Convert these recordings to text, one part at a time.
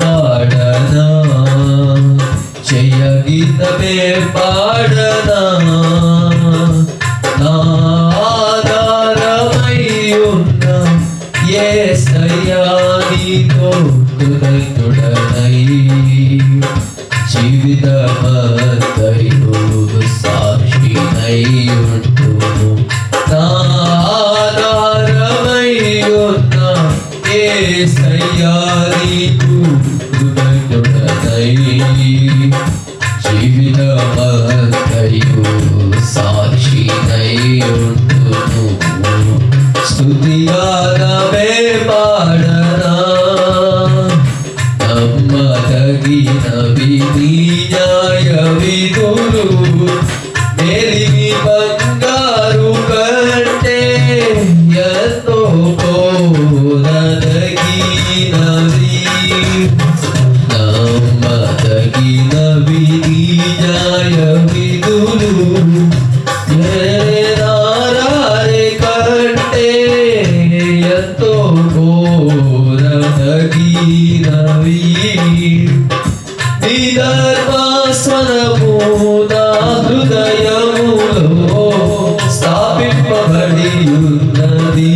పాడనా చెయ్య గీతమే పాడనా जीवि सा ఎంతో ఘోరదగినవి నిధర్మాస్మరము నా హృదయములో స్థాపింపబడి ఉన్నది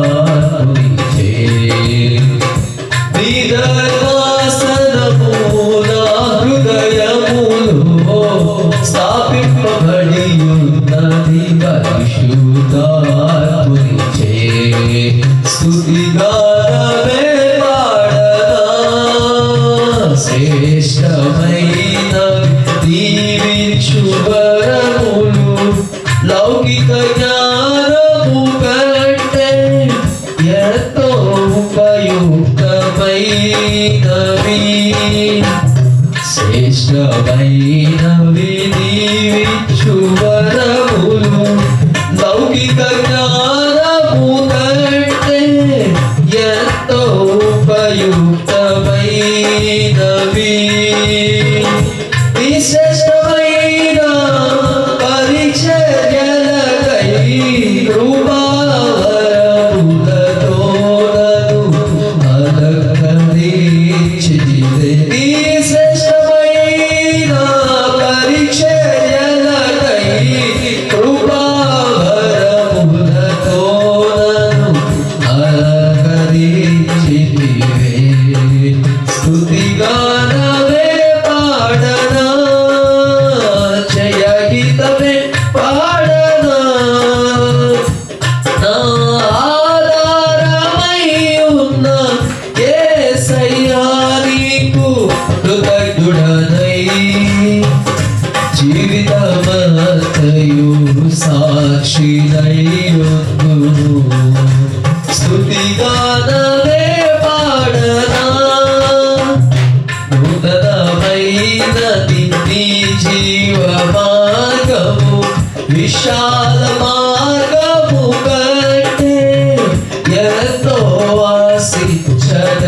పరిశుద్ధాత్మునిచే నిధర్మాసనము నా హృదయములో శ్రేష్టమైన దీవించు లౌకిక జ్ఞానము కంటే ఎంతో ఉపయుక్తమైనవి. శ్రేష్టమైనవి దీవించు లౌకిక జ్ఞానము కంటే ఎంతో ఉపయుక్తమైనవి. విశాల మార్గము కంటే ఎంతో ఆశించదగినది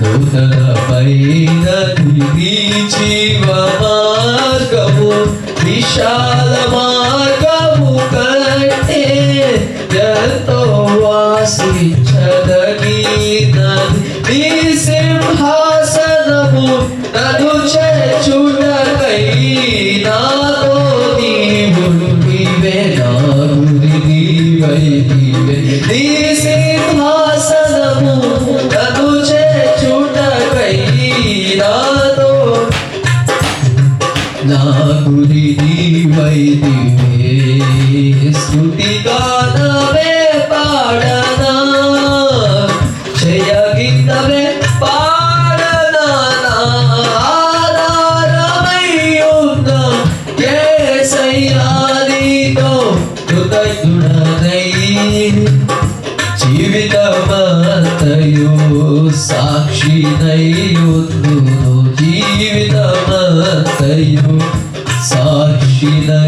నూతన పైన జీవ మార్గము విశాల మార్గము కంటే ఎంతో నీ సింహాసనము నా గురి నీవై నీవే స్తుతి పాడనా జయ గీతమే పాడనా నా ఆధారమై ఉన్న యేసయ్యా నీతో కృతజ్ఞుడనై జీవితమంతయు జీవిత ఉందును జీవితమంతయు సాక్షినై